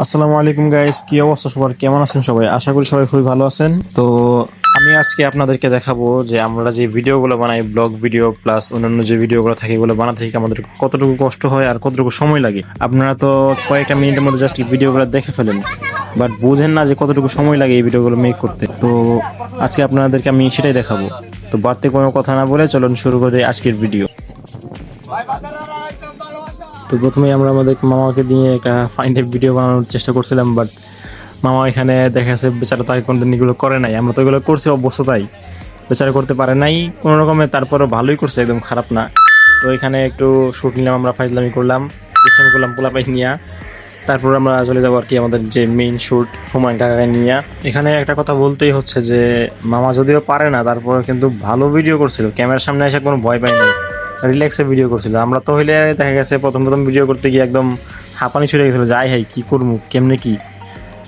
আসসালামু আলাইকুম গাইস কি অবস্থা সবার? কেমন আছেন সবাই? আশা করি সবাই খুবই ভালো আছেন। তো আমি আজকে আপনাদেরকে দেখাবো যে আমরা যে ভিডিওগুলো বানাই ব্লগ ভিডিও প্লাস অন্যান্য যে ভিডিওগুলো থাকে, এগুলো বানাতে থেকে আমাদের কতটুকু কষ্ট হয় আর কতটুকু সময় লাগে। আপনারা তো কয়েকটা মিনিটের মধ্যে জাস্ট ভিডিওগুলো দেখে ফেলেন বাট বুঝেন না যে কতটুকু সময় লাগে এই ভিডিওগুলো মেক করতে। তো আজকে আপনাদেরকে আমি সেটাই দেখাবো। তো বাড়তে কোনো কথা না বলে চলুন শুরু করে দিই আজকের ভিডিও তো প্রথমে আমরা আমাদের মামাকে দিয়ে একটা ফাইন টাইপ ভিডিও বানানোর চেষ্টা করছিলাম বাট মামা এখানে দেখা যাচ্ছে বেচারা তাকে কোনদিন এগুলো করে নাই। আমরা তো এগুলো করছি অবশ্যতাই বেচারা করতে পারে নাই, কোনো রকমে তারপরে ভালোই করছে, একদম খারাপ না। তো এখানে একটু শুট নিলাম, আমরা ফাইজলামি করলাম দুষ্টামি করলাম পোলাপাই নিয়ে। তারপর আমরা চলে যাব আর কি আমাদের যে মেইন শুট হুমায়ুন কাকাকে নিয়ে। এখানে একটা কথা বলতেই হচ্ছে যে, মামা যদিও পারে না তারপরে কিন্তু ভালো ভিডিও করছিল। ক্যামেরার সামনে এসে কোনো ভয় পাই নাই। রিল্যাক্সে ভিডিও করছিল। আমরা তো হইলে দেখা গেছে প্রথম প্রথম ভিডিও করতে গিয়ে একদম হাঁপানি ছুটে গেছিল, যাই হাই, কি করব, কেমনে কি?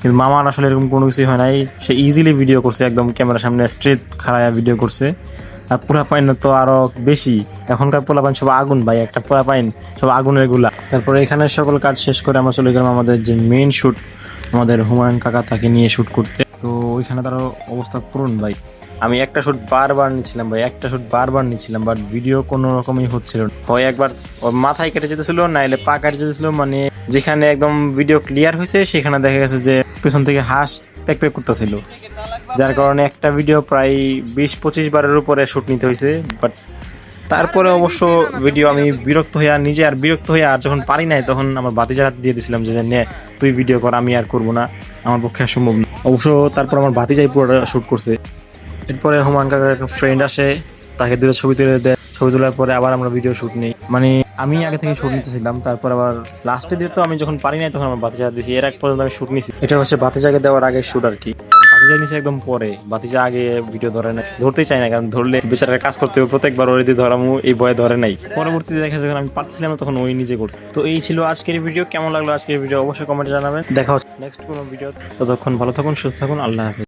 কিন্তু মামার আসলে এরকম কোনো কিছুই হয় নাই। সে ইজিলি ভিডিও করছে, একদম ক্যামেরার সামনে স্ট্রেট খাড়ায় ভিডিও করছে। আর পোলা পাইন তো আরও বেশি। এখনকার পোলা পাইন সব আগুন ভাই, একটা পোলা পাইন সব আগুনেরগুলা। তারপরে এখানে সকল কাজ শেষ করে আমরা চলে গেলাম আমাদের যে মেন শ্যুট আমাদের হুমায়ুন কাকা তাকে নিয়ে শ্যুট করতে। তো ওইখানে তার অবস্থা করুন ভাই। আমি একটা শুট বারবার নিচ্ছিলাম ভাই, একটা শুট বারবার নিচ্ছিলাম বাট ভিডিও কোনো রকমই হচ্ছিল না। হয় একবার মাথায় কেটে যেতেছিল, নাইলে পা কেটে যেতেছিল মানে যেখানে একদম ভিডিও ক্লিয়ার হয়েছে, সেখানে দেখা গেছে যে পেছন থেকে হাঁস প্যাক প্যাক করতেছিল। যার কারণে একটা ভিডিও প্রায় বিশ, পঁচিশ বারের উপরে শুট নিতে হয়েছে বাট তারপরে অবশ্য ভিডিও আমি বিরক্ত হয়ে আর নিজে আর বিরক্ত হয়ে আর যখন পারি নাই, তখন আমার বাতিজার হাতে দিয়ে দিয়েছিলাম যে, নে, তুই ভিডিও কর, আমি আর করব না, আমার পক্ষে সম্ভব না। অবশ্য তারপর আমার বাতিজাই পুরোটা শ্যুট করছে। এরপরে হুমান কাকার ফ্রেন্ড আসে, তাকে দুটো ছবি তুলে দেয়। ছবি তোলার পরে আবার আমরা ভিডিও শুট নেই। মানে আমি আগে থেকে শুট নিতেছিলাম, তারপর আবার লাস্টে দিয়ে তো আমি যখন পারি নাই তখন আমার বাতিজা দিয়েছি, এর এক পর্যন্ত আমি শুট নিছি। এটা হচ্ছে বাতিজাকে দেওয়ার আগে শুট আর কি। বাতিজা নিছে একদম পরে, বাতিজা আগে ভিডিও ধরে না ধরতেই চাই না, কারণ ধরলে বেচারার কাজ করতে হবে, প্রত্যেকবার ওর দিয়ে ধরামু এই ভয়ে ধরে নাই। পরবর্তীতে দেখা যখন আমি পারছিলাম না, তখন ওই নিজে করছে। তো এই ছিল আজকের ভিডিও কেমন লাগল আজকের ভিডিও অবশ্যই কমেন্টে জানাবেন। দেখা হচ্ছে নেক্সট কোনো ভিডিও ততক্ষণ ভালো থাকুন, সুস্থ থাকুন, আল্লাহ হাফেজ।